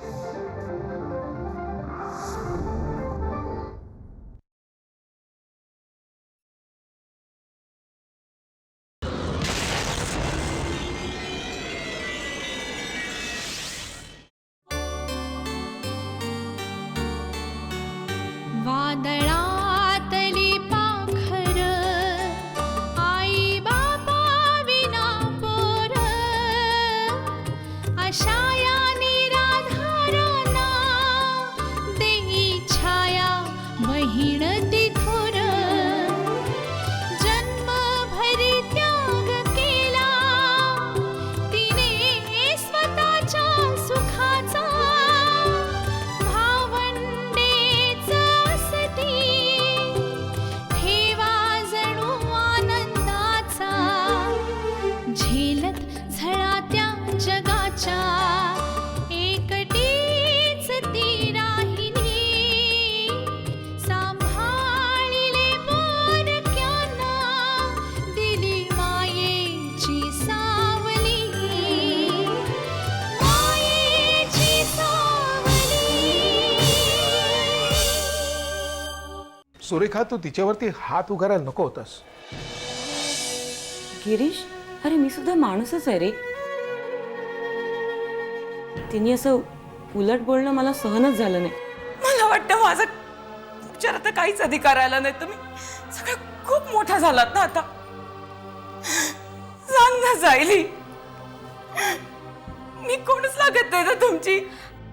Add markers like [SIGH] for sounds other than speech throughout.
Thank you. Surekha तू तिच्यावरती हात उगारायला नको होतास. गिरीश अरे मी सुद्धा माणूसच आहे रे. तिने असं उलट बोलणं मला सहनच झालं नाही. मला वाटतं माझा तुमच्यावर आता काहीच अधिकार आला नाही. तुम्ही सगळं खूप मोठा झालात ना आता. सांग ना जायली मी कोणच लागत नाही ना तुमची.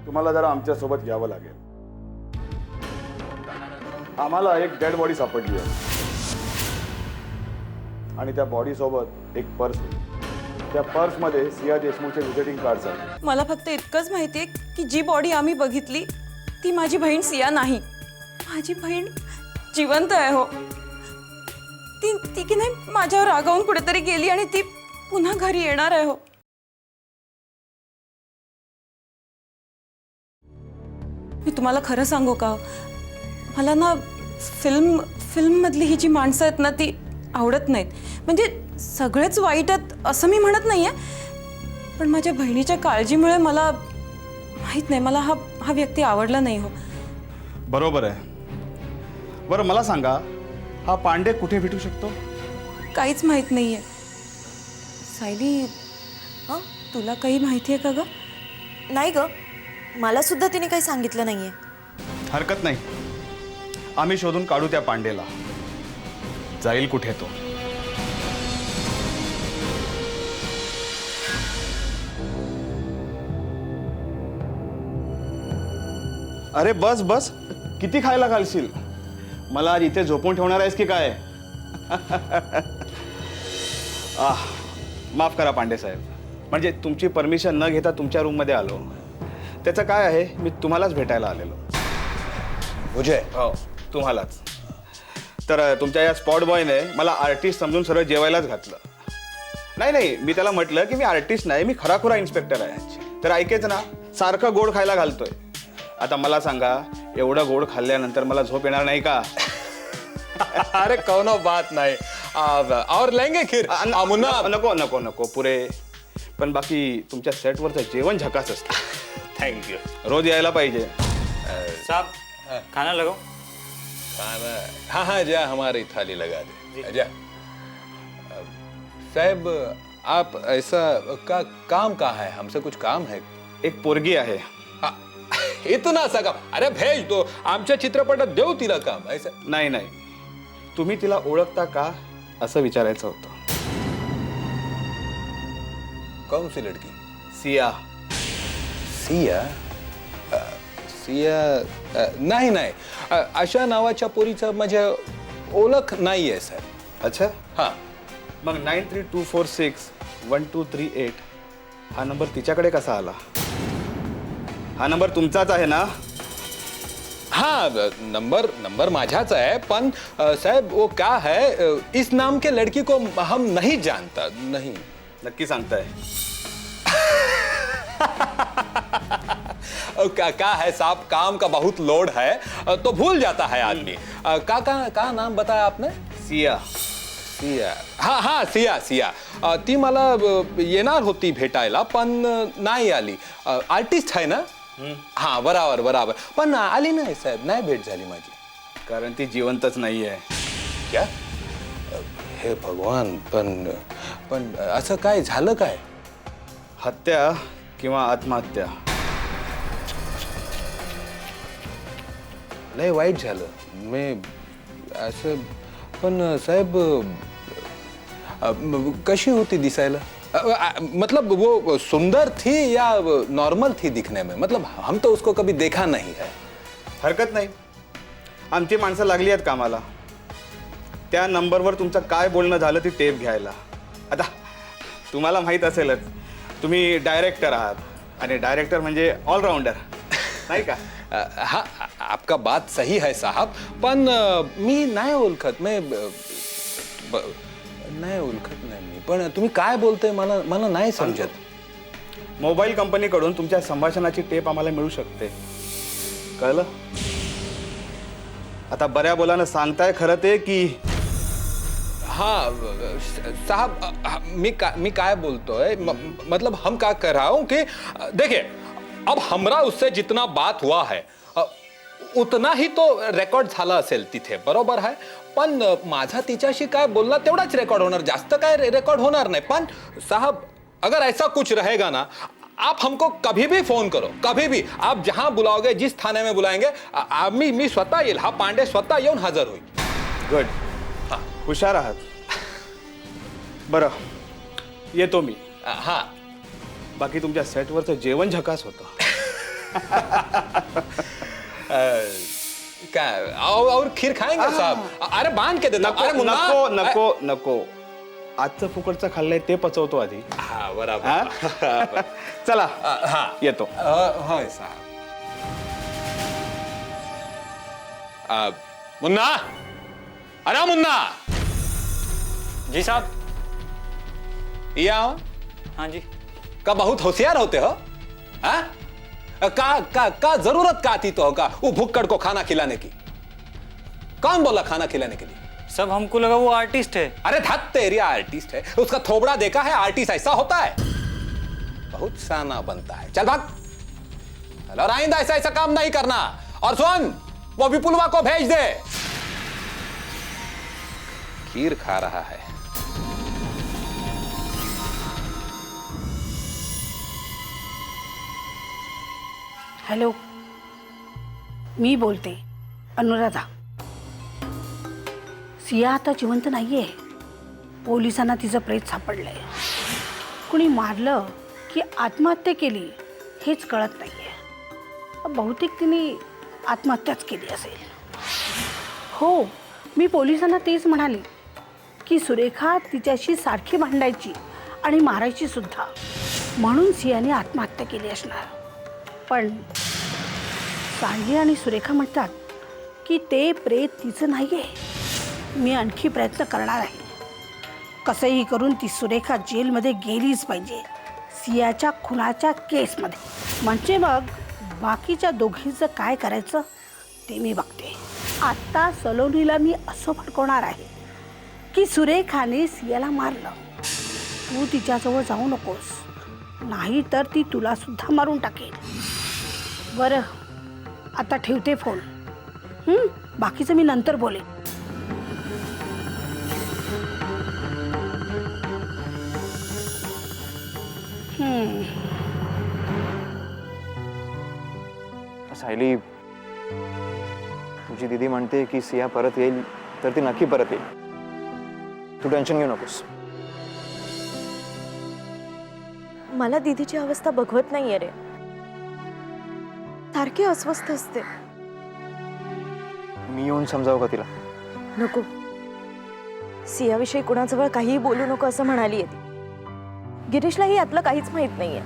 तुम्हाला जरा आमच्यासोबत यावं लागेल. आम्हाला एक डेड बॉडी सापडली आहे. आणि त्या बॉडी सोबत एक पर्स त्या पर्समध्ये सिया देशमुखचे व्हिजिटिंग कार्ड आहे मला फक्त इतकंच माहितीये की जी बॉडी आम्ही बघितली ती माझी बहीण सिया नाही. माझी बहीण जिवंत आहे हो. ती ती की नाही माझ्यावर रागावून कुठेतरी गेली आणि ती पुन्हा घरी येणार आहे हो. मी तुम्हाला खरं सांगू का? मला ना फिल्म फिल्ममधली ही जी माणसं आहेत ना ती आवडत नाहीत. म्हणजे सगळेच वाईट आहेत असं मी म्हणत नाही आहे पण माझ्या बहिणीच्या काळजीमुळे मला माहीत नाही मला हा हा व्यक्ती आवडला नाही हो. बरोबर आहे. बरं मला सांगा हा पांडे कुठे भेटू शकतो? काहीच माहीत नाही आहे सायली हं? तुला काही माहिती आहे का ग? नाही ग. मला सुद्धा तिने काही सांगितलं नाहीये. हरकत नाही. आम्ही शोधून काढू त्या पांडेला. जाईल कुठे तो? अरे बस बस. किती खायला घालशील? मला आज इथे झोपून ठेवणार आहेस की काय? [LAUGHS] आह माफ करा पांडे साहेब. म्हणजे तुमची परमिशन न घेता तुमच्या रूममध्ये आलो. त्याचं काय आहे? मी तुम्हालाच भेटायला आलेलो. मुझे हो. तुम्हालाच. तर तुमच्या या स्पॉट बॉयने मला आर्टिस्ट समजून सरळ जेवायलाच घातलं. नाही नाही मी त्याला म्हटलं की मी आर्टिस्ट नाही मी खराखुरा इन्स्पेक्टर आहे तर ऐकेच ना सारखं गोड खायला घालतोय. आता मला सांगा एवढं गोड खाल्ल्यानंतर मला झोप येणार नाही का? [LAUGHS] अरे कौनो बात नहीं. अब और लेंगे खीर? मुन्ना? नको नको नको पुरे. पण बाकी तुमच्या सेटवरचं जेवण झकास असतं. थैंक यू रोज यायला पाहिजे. साहब खाना लगाओ. खाना हाँ हाँ जा हमारी थाली लगा दे। जा। साहब आप ऐसा का काम का है? हमसे कुछ काम है? एक पोरगी आहे। इतना सा काम। अरे भेज दो। आमच्या चित्रपटात देऊ तिला काम ऐसा। नाही नाही। तुम्ही तिला ओळखता का असं विचारायचं होतं. कौन सी लड़की? सिया। सिया? अ, सिया नाही नाही. अ, अशा नावाच्या पोरीचं माझ्या ओळख नाही आहे सर. अच्छा? हां. मग nine three two four six one two three eight हा नंबर तिच्याकडे कसा आला? हा नंबर तुमचाच आहे ना? हाँ नंबर नंबर माझाच है पण अ, साहब वो क्या है? अ, इस नाम के लड़की को हम नहीं जानता नहीं. नक्की सांगताय. क्या क्या है साहब? काम का बहुत लोड है। तो भूल जाता है आदमी। का का का नाम बताया आपने? सिया। सिया। हा हा सिया सिया। ती मला येणार होती भेटायला पण नाही आली। आर्टिस्ट आहे ना? हा बराबर बराबर। पण आली नाही साहेब नाही भेट झाली माझी। कारण ती जिवंतच नाही आहे क्या हे भगवान पण पण असं काय झालं काय? हत्या किंवा आत्महत्या। लय वाईट झालं. मी असं पण साहेब अ, म- कशी होती दिसायला? अ, अ, मतलब वो सुंदर थी या नॉर्मल थी दिखने में? मतलब हम तो उसको कभी देखा नहीं है। हरकत नाही. आमची माणसं लागली आहेत कामाला. त्या नंबरवर तुमचं काय बोलणं झालं ती टेप घ्यायला. आता तुम्हाला माहीत असेलच तुम्ही डायरेक्टर आहात. आणि डायरेक्टर म्हणजे ऑलराऊंडर नाही का? हा आपका बात सही है साहब पण मी नाही ओळखत मी नाही ओळखत नाही मी. पण तुम्ही काय बोलतोय मला मला नाही समजत. मोबाईल कंपनीकडून तुमच्या संभाषणाची टेप आम्हाला मिळू शकते. कळलं? आता बऱ्या बोलानं सांगताय खरं ते की हाँ साहब मी का मी काय बोलतोय? म- मतलब हम क्या कर रहा हूं कि देखिए अब हमरा उससे जितना बात हुआ है अ, उतना ही तो रेकॉर्ड झाला असेल तिथे बरोबर आहे पण माझा तिच्याशी काय बोलला तेवढाच रेकॉर्ड होणार जास्त काय रेकॉर्ड होणार नाही. पण साहब अगर ऐसा कुछ रहेगा ना आप हमको कभी भी फोन करो कभी भी। आप जहां बुलाओगे जिस थाने में बुलाएंगे आ- आ- मी मी स्वतः येईल. हा पांडे स्वतः येऊन हजर होईल. गुड हुशार आहात. बरं. येतो मी. हा. बाकी तुमच्या सेटवरचं जेवण झकास होतं. काय और, और खीर खाएंगे साहब. अरे बांध के देता नको अरे मुन्ना. नको नको नको. आजचं फुकटचं खाल्लंय ते पचवतो आधी. हा बराबर. हा? [LAUGHS] चला हा. येतो. अ, होय साहब. अ, मुन्ना? अरे मुन्ना. जी साहब. ये आओ. हाँ जी. का बहुत होशियार होते हो हाँ? का का का ज़रूरत का थी तो होगा वो भुक्कड़ को खाना खिलाने की। कौन बोला खाना खिलाने के लिए? सब हमको लगा वो आर्टिस्ट है। अरे धत तेरी आर्टिस्ट है उसका थोबड़ा देखा है आर्टिस्ट ऐसा होता है। बहुत साना बनता है। चल भाग। चल, और आइंदा ऐसा ऐसा काम नहीं करना। और सुन वो विपुलवा को भेज दे। खीर खा रहा है। हॅलो. मी बोलते अनुराधा. सिया आता जिवंत नाहीये. पोलिसांना तिचं प्रेत सापडलंय. कुणी मारलं की आत्महत्या केली हेच कळत नाहीये. बहुतेक तिने आत्महत्याच केली असेल. हो मी पोलिसांना तेच म्हणाले की सुरेखा तिच्याशी सारखी भांडायची आणि मारायची सुद्धा. म्हणून सियाने आत्महत्या केली असणार. पण सांडली आणि सुरेखा म्हणतात की ते प्रेत तिचं नाही आहे मी आणखी प्रयत्न करणार आहे. कसंही करून ती सुरेखा जेलमध्ये गेलीच पाहिजे. सियाच्या खुनाच्या केसमध्ये. म्हणजे मग बाकीच्या दोघींचं काय करायचं ते मी बघते. आत्ता सलोनीला मी असं भडकवणार आहे की सुरेखाने सियाला मारलं. तू तिच्याजवळ जाऊ नकोस. नाही तर ती तुलासुद्धा मारून टाकेल. बरं. आता ठेवते फोन. हं? बाकीचं मी नंतर बोलेन. हं. सायली तुझी दीदी म्हणते की सिया परत येईल तर ती नक्की परत येईल. तू टेन्शन घेऊ नकोस. मला दीदीची अवस्था बघवत नाहीये रे. सारखी अस्वस्थ असते. मी येऊन समजावं का तिला? नको. सियाविषयी कुणाजवळ काहीही बोलू नको असं म्हणाली ती. गिरीशलाही यातलं काहीच माहीत नाहीये.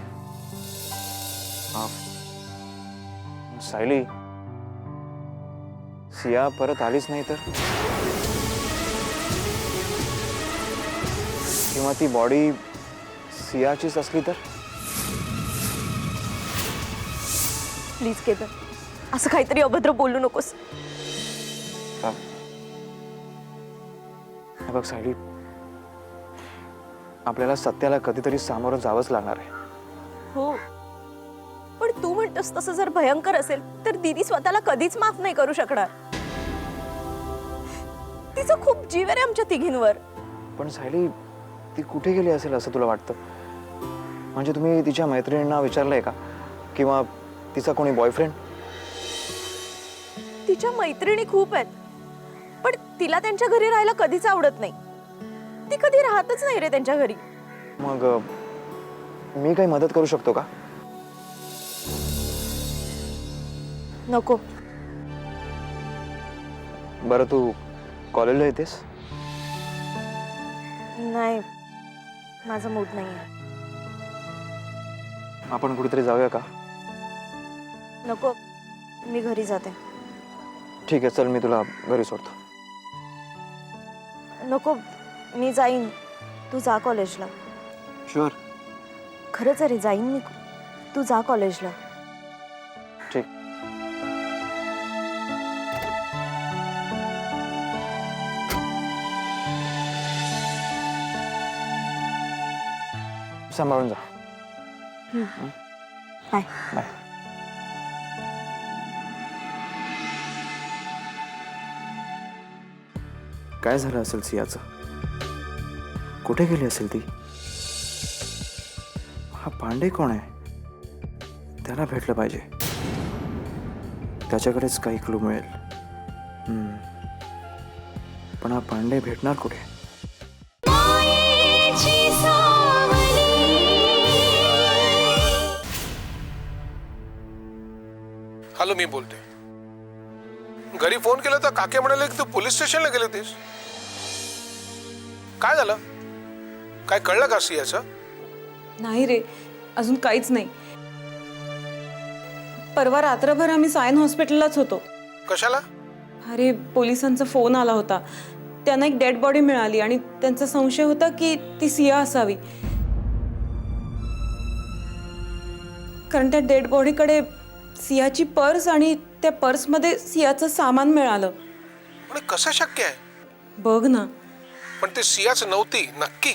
हा. सायली. सिया परत आलीच नाही तर? किंवा ती बॉडी सियाचीच असली तर? प्लीज केतन असं काहीतरी अभद्र बोलू नकोस. का हे बघ सायली आपल्याला सत्याला कधीतरी सामोरं जावंच लागणार आहे. हो पण तू म्हणतोस तसं जर भयंकर असेल तर दीदी स्वतःला कधीच माफ नाही करू शकणार. तिचा खूप जीव आहे रे आमच्या तिघींवर. पण सायली ती कुठे गेली असेल असं तुला वाटतं? म्हणजे तुम्ही तिच्या मैत्रिणींना विचारलंय का? किंवा तिचा कोणी बॉयफ्रेंड तिच्या मैत्रिणी खूप आहेत. पण तिला त्यांच्या घरी राहायला कधीच आवडत नाही. ती कधी राहतच नाही रे त्यांच्या घरी. मग अ, मी काही मदत करू शकतो का? नको. बरं तू कॉलेजला येतेस? नाही. माझा मूड नाही आपण कुठेतरी जाऊया का? नको. मी घरी जाते. ठीक आहे चल मी तुला घरी सोडतो. नको मी जाईन. तू जा कॉलेजला. शुअर खरंच अरे जाईन मी. तू जा कॉलेजला. ठीक. सांभाळून जा. बाय. बाय. काय झालं असेल सियाचं? कुठे गेली असेल ती? हा पांडे कोण आहे? त्याला भेटलं पाहिजे. त्याच्याकडेच काही क्लू मिळेल. पण हा पांडे भेटणार कुठे? हॅलो मी बोलते. घरी फोन केला तर काके म्हणाले की तू पोलीस स्टेशनला गेले होतीस काय झालं? काय कळलं का सियाचं नाही रे अजून काहीच नाही. परवा रात्रभर आम्ही सायन हॉस्पिटललाच होतो. कशाला? अरे पोलिसांचा फोन आला होता. त्यांना एक डेड बॉडी मिळाली आणि त्यांचा संशय होता की ती सिया असावी. कारण त्या डेड बॉडीकडे सियाची पर्स आणि त्या पर्समध्ये सियाचं सामान मिळालं. कसं शक्य आहे? बघ ना पण ते सियाच नव्हती नक्की.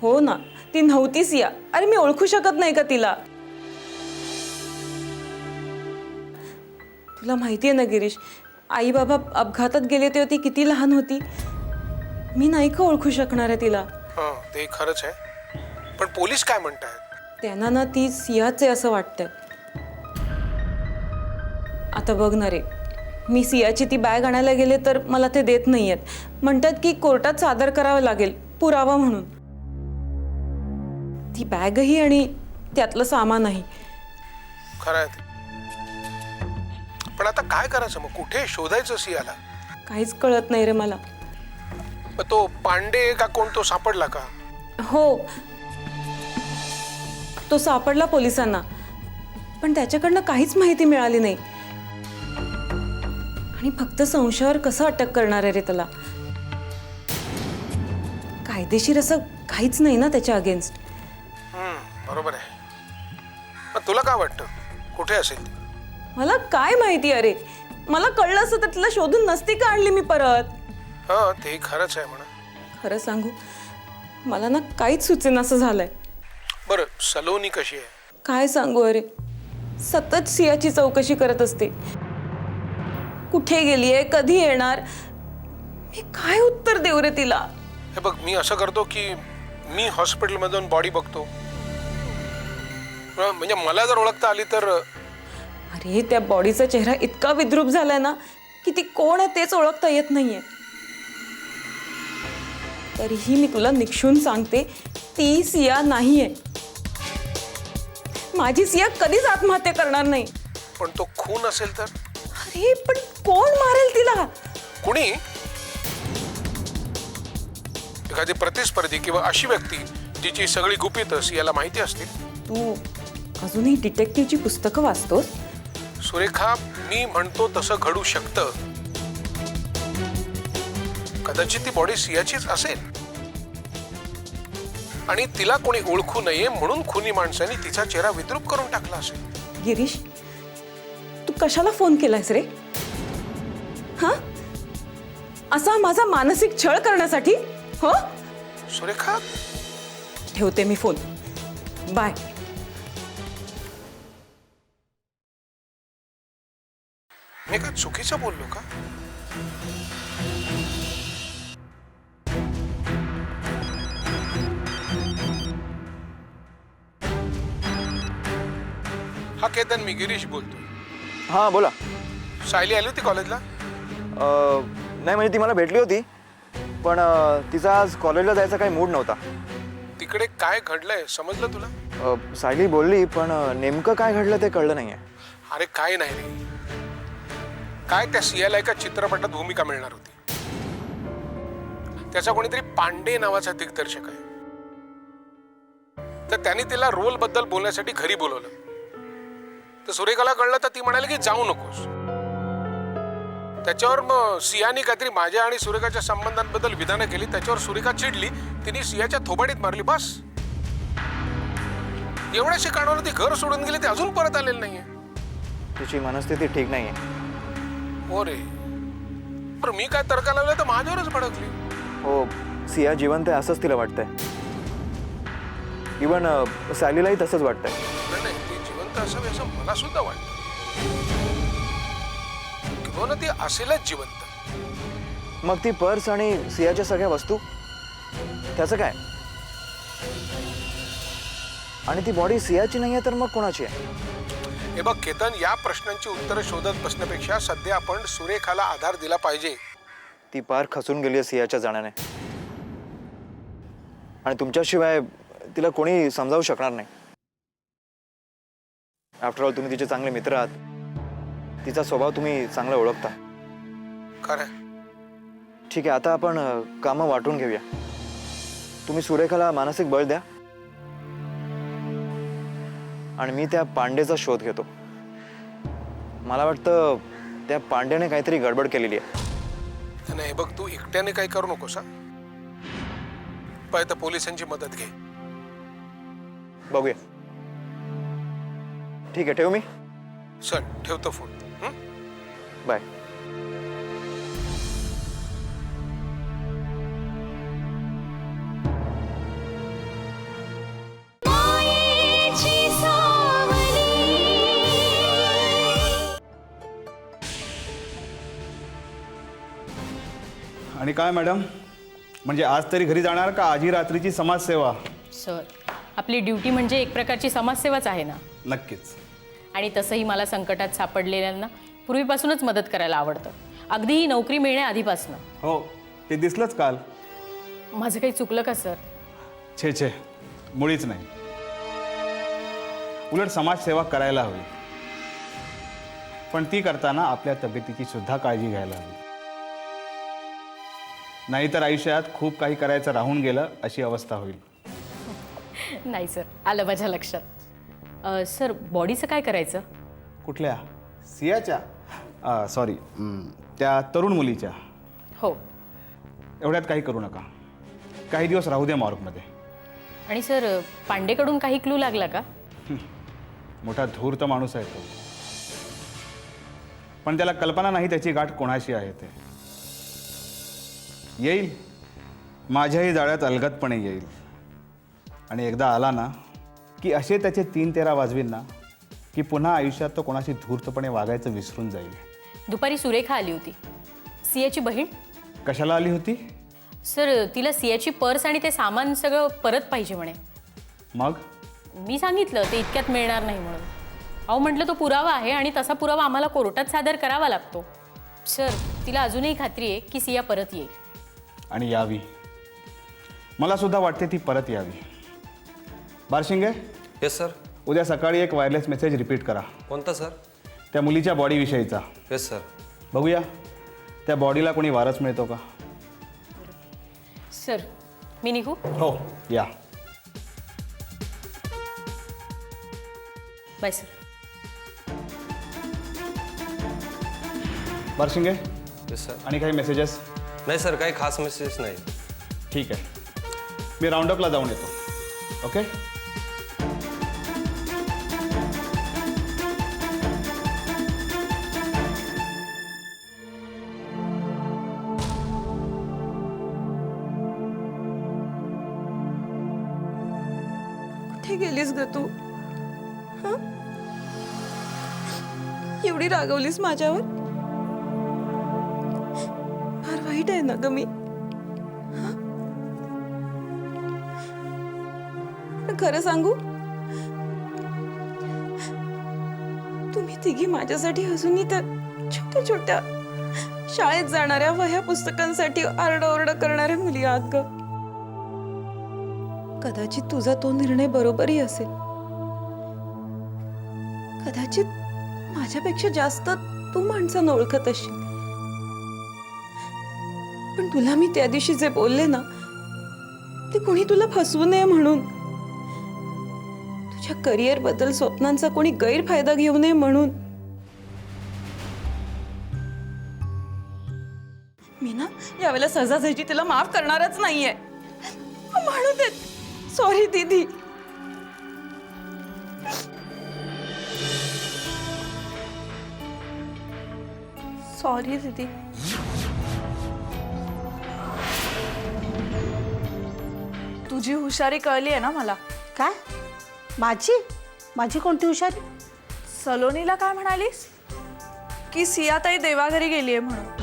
हो ना ती नव्हती सिया. अरे मी ओळखू शकत नाही का तिला? तुला माहिती आहे ना गिरीश आई बाबा अपघातात गेले तेव्हा ती किती लहान होती? मी नाही का ओळखू शकणार आहे तिला? हां ते खरंच आहे. पण पोलीस काय म्हणतायत? त्यांना ना ती सियाच आहे असं वाटतंय आता बघ ना रे. मी सियाची ती बॅग आणायला गेले तर मला ते देत नाहीयेत. म्हणतात की कोर्टात सादर करावं लागेल पुरावा म्हणून. ती बॅगही आणि त्यातलं सामानही. खरं आहे ते. पण आता काय करायचं मग? कुठे शोधायचं सियाला? काहीच कळत नाही रे मला. मग तो पांडे का कोण? तो सापडला का? हो. तो सापडला पोलिसांना. पण त्याच्याकडनं काहीच माहिती मिळाली नाही. आणि फक्त संशयावर कसं अटक करणार आहे रे त्याला? कायदेशीर असं काहीच नाही ना त्याच्या अगेन्स्ट बरोबर आहे. तुला काय वाटतं? कुठे असेल ती? मला काय माहिती अरे? मला कळलं असं तर तिला शोधून नसती का आणली मी परत? हां ते खरंच आहे म्हणा खरं सांगू मला ना काहीच सुचेन असं झालंय. बरं सलोनी कशी आहे? काय सांगू अरे? सतत सियाची चौकशी करत असते. कुठे गेलीये कधी येणार? मी काय उत्तर देऊ रे तिला? हे बघ मी असं करतो की मी हॉस्पिटलमधून बॉडी बघतो. अं, म्हणजे मला जर ओळखता आली तर अरे त्या बॉडीचा चेहरा इतका विद्रूप झालाय ना की ती कोण आहे तेच ओळखता येत नाहीये. तरीही मी तुला निक्षून सांगते ती सिया नाहीये. माझी सिया कधीच आत्महत्या करणार नाही. पण तो खून असेल तर? अरे पण कोण मारेल तिला? कुणी? एखादी प्रतिस्पर्धी किंवा अशी व्यक्ती जिची सगळी गुपितं याला माहिती असतील तू अजूनही डिटेक्टिव्हची पुस्तकं वाचतोस? सुरेखा मी म्हणतो तसं घडू शकतं. कदाचित ती बॉडी सियाचीच असेल. आणि तिला कोणी ओळखू नये म्हणून खुनी माणसाने तिचा चेहरा विद्रूप करून टाकला असेल. गिरीश कशाला फोन केलायस रे? हा? असा माझा मानसिक छळ करण्यासाठी? हो? सुरेखा? ठेवते मी फोन. बाय. मी का चुकीचं बोललो का? हा केतन मी गिरीश बोलतोय. हां बोला. सायली आली होती कॉलेजला? अं, नाही म्हणजे ती मला भेटली होती पण अं, तिचा आज कॉलेजला जायचा काही मूड नव्हता. तिकडे काय घडलंय? समजलं तुला? अं, सायली बोलली पण अं, नेमकं काय घडलं ते कळलं नाही आहे अरे काय नाही रे. काय त्या सियाला एका चित्रपटात भूमिका मिळणार होती? त्याचा कोणीतरी पांडे नावाचा दिग्दर्शक आहे. तर त्याने तिला रोलबद्दल बोलण्यासाठी घरी बोलवलं. तर सुरेखाला कळलं तर ती म्हणाली की जाऊ नकोस. त्याच्यावर मग सियाने काहीतरी माझ्या आणि सुरेखाच्या संबंधांबद्दल विधानं केली. त्याच्यावर सुरेखा चिडली. तिने सियाच्या थोबाडीत मारली. बस. एवढ्या शिकाणावर ती घर सोडून गेली ते अजून परत आलेलं नाहीये. तिची मनस्थिती ठीक नाही आहे हो रे. पण मी काय तर्का लावलं तर माझ्यावरच भडकली. हो सिया जिवंत आहे असंच तिला वाटतंय. इवन सायलीलाही तसंच वाटतंय. असावी असं मला सुद्धा वाटतं. किंवा ती असेलच जिवंत. मग ती पर्स आणि सियाच्या सगळ्या वस्तू? त्याचं काय? आणि ती बॉडी सियाची नाही आहे तर मग कोणाची आहे? हे बघ केतन या प्रश्नांची उत्तरं शोधत बसण्यापेक्षा सध्या आपण सुरेखाला आधार दिला पाहिजे. ती पार खचून गेली सियाच्या जाण्याने. आणि तुमच्याशिवाय तिला कोणी समजावू शकणार नाही. आफ्टर ऑल तुम्ही तिचे चांगले मित्र आहात. तिचा स्वभाव तुम्ही चांगला ओळखता. खरं ठीक आहे आता आपण अ, कामं वाटून घेऊया. तुम्ही सुरेखाला मानसिक बळ द्या. आणि मी त्या पांडेचा शोध घेतो. मला वाटतं त्या पांडेने काहीतरी गडबड केलेली आहे. नाही बघ तू एकट्याने काही करू नकोस हा. तर पोलिसांची मदत घे. बघूया. ठीक आहे ठेवू मी? चल ठेवतो फोन. हं? बाय. आणि काय मॅडम? म्हणजे आज तरी घरी जाणार का आजी रात्रीची समाजसेवा? सर आपली ड्युटी म्हणजे एक प्रकारची समाजसेवाच आहे ना? नक्कीच. आणि तसंही मला संकटात सापडलेल्यांना पूर्वीपासूनच मदत करायला आवडतं. अगदी ही नोकरी मिळण्याआधीपासनं हो ते दिसलंच काल. माझं काही चुकलं का सर? छे छे. मुळीच नाही. उलट समाजसेवा करायला हवी. पण ती करताना आपल्या तब्येतीची सुद्धा काळजी घ्यायला हवी. नाहीतर आयुष्यात खूप काही करायचं राहून गेलं अशी अवस्था होईल. [LAUGHS] नाही सर. आलं माझ्या लक्षात. अ, सर बॉडीचं काय करायचं? कुठल्या? सियाच्या? सॉरी त्या तरुण मुलीच्या. हो. एवढ्यात काही करू नका. काही दिवस राहू दे मॉर्गमध्ये. आणि सर पांडेकडून काही क्लू लागला का? मोठा धूर्त माणूस आहे तो. पण त्याला कल्पना नाही त्याची गाठ कोणाशी आहे ते. येईल. माझ्याही जाळ्यात अलगदपणे येईल. आणि एकदा आला ना की असे त्याचे तीन तेरा वाजवीन ना की पुन्हा आयुष्यात तो कोणाशी धूर्तपणे वागायचं विसरून जाईल. दुपारी सुरेखा आली होती. सियाची बहीण? कशाला आली होती? सर तिला सियाची पर्स आणि ते सामान सगळं परत पाहिजे म्हणे. मग? मी सांगितलं ते इतक्यात मिळणार नाही म्हणून. अहो म्हटलं तो पुरावा आहे आणि तसा पुरावा आम्हाला कोर्टात सादर करावा लागतो. सर तिला अजूनही खात्री आहे की सिया परत येईल. आणि यावी. मला सुद्धा वाटते ती परत यावी. बारशिंगे? येस सर उद्या सकाळी एक वायरलेस मेसेज रिपीट करा. कोणता सर त्या मुलीच्या बॉडीविषयीचा येस सर बघूया. त्या बॉडीला कोणी वारस मिळतो का? सर मी निघू? हो या. Bye sir Barshinge? Yes sir आणि काही मेसेजेस नाही सर काही खास मेसेज नाही. ठीक आहे. मी राऊंडअपला जाऊन येतो. ओके एवढी रागवलीस माझ्यावर? वाईट आहे ना ग मी. खरं सांगू? तुम्ही तिघी माझ्यासाठी अजूनही तर छोट्या छोट्या शाळेत जाणाऱ्या वह्या पुस्तकांसाठी आरडाओरडा करणाऱ्या मुली आहात ग. कदाचित तुझा तो निर्णय बरोबरही असेल. कदाचित माझ्यापेक्षा जास्त तू माणसानं ओळखत असशील पण तुला मी त्या दिवशी जे बोलले ना ते कोणी तुला फसवू नये म्हणून. तुझ्या करिअरबद्दल स्वप्नांचा कोणी गैरफायदा घेऊ नये म्हणून. मी ना यावेळेला सहजासहजी तिला माफ करणारच नाहीये. म्हणू देत सॉरी दीदी. सॉरी दीदी. तुझी हुशारी कळली आहे ना मला. काय? माझी? माझी कोणती हुशारी? सलोनीला काय म्हणालीस? की सियाताई देवाघरी गेली आहे म्हणून.